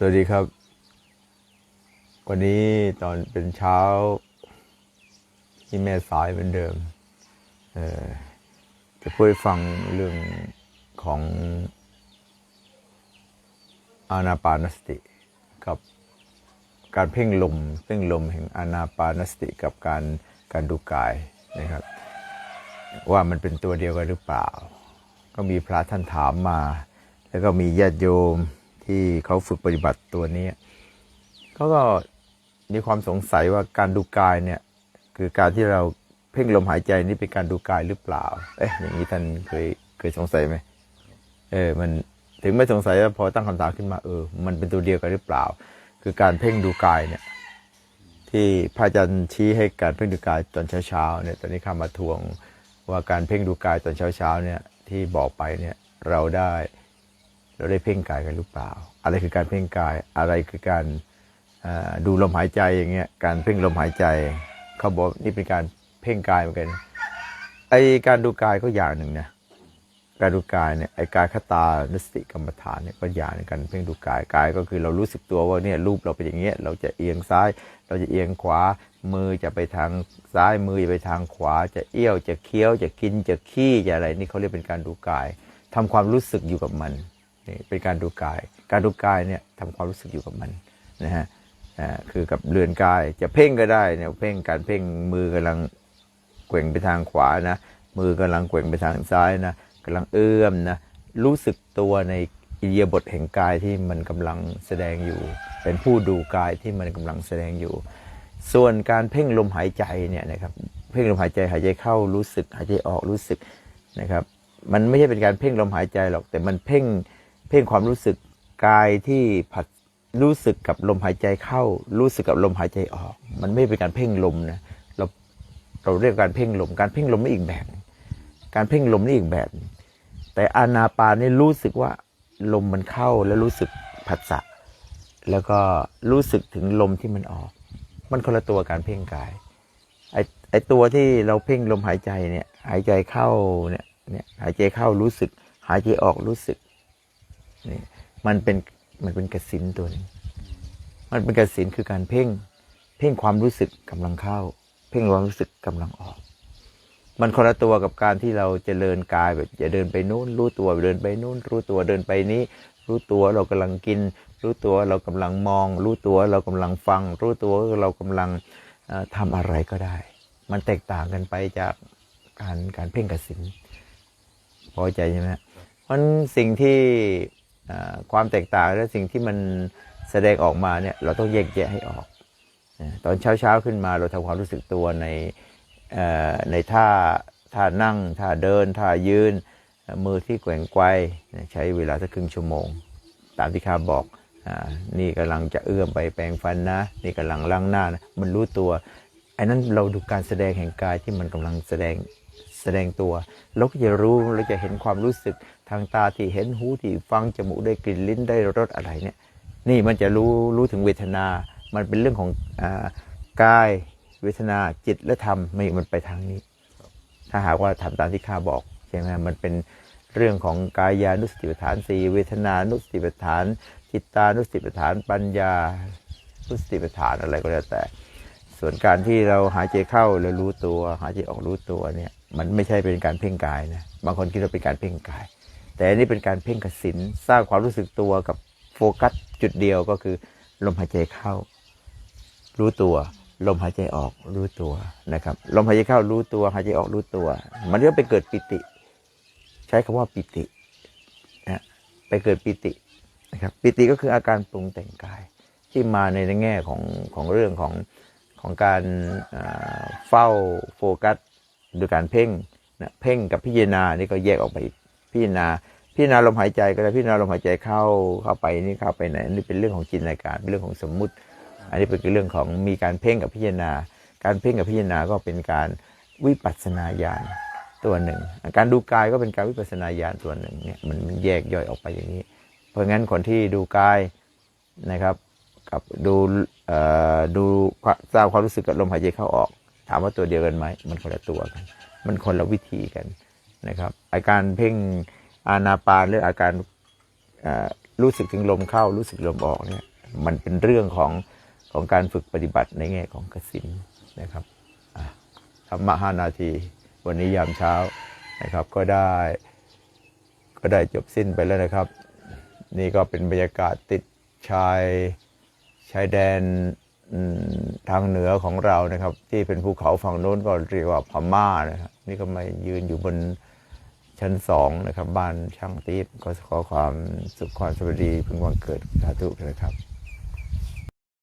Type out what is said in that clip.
สวัสดีครับ วันนี้ตอนเป็นเช้า ที่แม่สายเหมือนเดิม เออจะพูดฟังเรื่องของอานาปานสติ กับการเพ่งลม เพ่งลมแห่งอานาปานสติกับการการดูกายนะครับ ว่ามันเป็นตัวเดียวกันหรือเปล่า ก็มีพระท่านถามมา แล้วก็มีญาติโยม ที่เขาฝึกปฏิบัติตัวนี้เขาก็มีความสงสัยว่าการดูกายเนี่ยคือการที่เราเพ่งลมหายใจนี่เป็นการดูกายหรือเปล่า เอ๊ะอย่างนี้ท่านเคยเคยสงสัยไหมเออมันถึงไม่สงสัยว่าพอตั้งคำถามขึ้นมาเออ มันเป็นตัวเดียวกันหรือเปล่า คือการเพ่งดูกายเนี่ย ที่พระอาจารย์ชี้ให้การเพ่งดูกายตอนเช้าๆเนี่ย ตอนนี้ข้ามาทวงว่าการเพ่งดูกายตอนเช้าๆเนี่ยที่บอกไปเนี่ยเราได้ เราได้เพ่งกายกันหรือเปล่า อะไรคือการเพ่งกายอะไรคือการดูลมหายใจอย่างเงี้ยการเพ่งลมหายใจ เขาบอกนี่เป็นการเพ่งกายเหมือนกันไอการดูกายก็อย่างหนึ่งนะการดูกายเนี่ยไอกายคตานุสติกรรมฐานเนี่ยก็อย่างหนึงการเพ่งดูกายกายก็คือเรารู้สึกตัวว่าเนี่ยรูปเราเป็นอย่างเงี้ยเราจะเอียงซ้าย เราจะเอียงขวา มือจะไปทางซ้ายมือจะไปทางขวา จะเอี้ยวจะเคี้ยวจะกินจะขี้จะอะไรนี่เขาเรียกเป็นการดูกายทำความรู้สึกอยู่กับมัน นี่เป็นการดูกาย การดูกายเนี่ยทำความรู้สึกอยู่กับมันนะฮะคือกับเรือนกายจะเพ่งก็ได้เนี่ยเพ่งการเพ่งมือกำลังแกว่งไปทางขวานะมือกำลังแกว่งไปทางซ้ายนะกำลังเอื้อมนะรู้สึกตัวในอิริยาบถแห่งกายที่มันกำลังแสดงอยู่ เป็นผู้ดูกายที่มันกำลังแสดงอยู่ ส่วนการเพ่งลมหายใจเนี่ยนะครับเพ่งลมหายใจหายใจเข้ารู้สึกหายใจออกรู้สึกนะครับ มันไม่ใช่เป็นการเพ่งลมหายใจหรอกแต่มันเพ่ง เพ่งความรู้สึกกายที่ผัดรู้สึกกับลมหายใจเข้า รู้สึกกับลมหายใจออก มันไม่เป็นการเพ่งลมนะเราเราเรียกการเพ่งลม การเพ่งลมไม่อีกแบบ การเพ่งลมนี่อีกแบบ แต่อานาปานนี่รู้สึกว่าลมมันเข้าแล้วรู้สึกผัสสะแล้วก็รู้สึกถึงลมที่มันออก มันคนละตัวการเพ่งกายไอไอตัวที่เราเพ่งลมหายใจเนี่ย หายใจเข้าเนี่ยเนี่ยหายใจเข้ารู้สึก หายใจออกรู้สึก นี่มันเป็นมันเป็นกสินตัวนึงมันเป็นกสินคือการเพ่ง เพ่งความรู้สึกกำลังเข้า เพ่งความรู้สึกกำลังออก มันคนละตัวกับการที่เราจะเดินกายแบบจะเดินไปนู้นรู้ตัวเดินไปนู้นรู้ตัวเดินไปนี้ รู้ตัวเรากำลังกิน รู้ตัวเรากำลังมอง รู้ตัวเรากำลังฟัง รู้ตัวเรากำลังเอ่อทำอะไรก็ได้ มันแตกต่างกันไปจากการการเพ่งกสินพอใจใช่ไหมเพราะนั้นสิ่งที่ ความแตกต่างและสิ่งที่มันแสดงออกมาเนี่ยเราต้องแยกแยะให้ออก ตอนเช้าเช้าขึ้นมาเราทำความรู้สึกตัวในในท่าท่านั่งท่าเดินท่ายืนมือที่แกว่งไกวใช้เวลาสักครึ่งชั่วโมง ตามที่ข้าบอกอนี่กำลังจะเอื้อมไปแปรงฟันนะ นี่กำลังล้างหน้านะมันรู้ตัวไอ้นั้นเราดูการแสดงแห่งกายที่มันกำลังแสดงแสดงตัวเราก็จะรู้เราจะเห็นความรู้สึก ทางตาที่เห็นหูที่ฟังจมูกได้กลิ่นลิ้นได้รสอะไรเนี่ยนี่มันจะรู้รู้ถึงเวทนา มันเป็นเรื่องของอกายเวทนาจิตและธรรมไม่มันไปทางนี้ ถ้าหากว่าทำตามที่ข้าบอกใช่ไหมมันเป็นเรื่องของกายานุสติปัฏฐานสี่เวทนานุสติปัฏฐาน จิตานุสติปัฏฐาน ปัญญานุสติปัฏฐานอะไรก็แล้วแต่ ส่วนการที่เราหายใจเข้าแล้วรู้ตัว หายใจออกรู้ตัวเนี่ย มันไม่ใช่เป็นการเพ่งกายนะบางคนคิดว่าเป็นการเพ่งกาย แต่อันนี้เป็นการเพ่งกสินสร้างความรู้สึกตัวกับโฟกัสจุดเดียวก็คือ ลมหายใจเข้า รู้ตัว ลมหายใจออกรู้ตัวนะครับ ลมหายใจเข้ารู้ตัวหายใจออกรู้ตัว มันก็ไปเกิดปิติ ใช้คำว่าปิตินะไปเกิดปิตินะครับปิติก็คืออาการปรุงแต่งกาย ที่มาในแง่ของของเรื่องของของการเฝ้าโฟกัสโดยการเพ่งนะเพ่งกับพิจารณานี่ก็แยกออกไปอีก พิจารณาพิจารณาลมหายใจก็ได้พิจารณาลมหายใจเข้าเข้าไปนี่เข้าไปไหนนี่เป็นเรื่องของจินตนาการเป็นเรื่องของสมมุติ อันนี้เป็นเรื่องของมีการเพ่งกับพิจารณา การเพ่งกับพิจารณาก็เป็นการวิปัสสนาญาณตัวหนึ่ง การดูกายก็เป็นการวิปัสสนาญาณตัวหนึ่งเนี่ยมันมันแยกย่อยออกไปอย่างนี้ เพราะงั้นคนที่ดูกายนะครับกับดูเออดูทราบความรู้สึกกับลมหายใจเข้าออก ถามว่าตัวเดียวกันไหมมันคนละตัวกัน มันคนละวิธีกัน นะครับอาการเพ่งอานาปานหรืออาการรู้สึกถึงลมเข้ารู้สึกลมออกเนี่ยมันเป็นเรื่องของของการฝึกปฏิบัติในแง่ของกสินนะครับธรรมะห้านาที วันนี้ยามเช้านะครับก็ได้ก็ได้จบสิ้นไปแล้วนะครับ นี่ก็เป็นบรรยากาศติดชายชายแดนทางเหนือของเรานะครับ ที่เป็นภูเขาฝั่งโน้นก็เรียกว่าพม่านะครับ นี่ก็มายืนอยู่บนชั้นสองนะครับ บ้านช่างตีบก็ขอความสุขความสวัสดีพึงวังเกิดสาธุนะครับ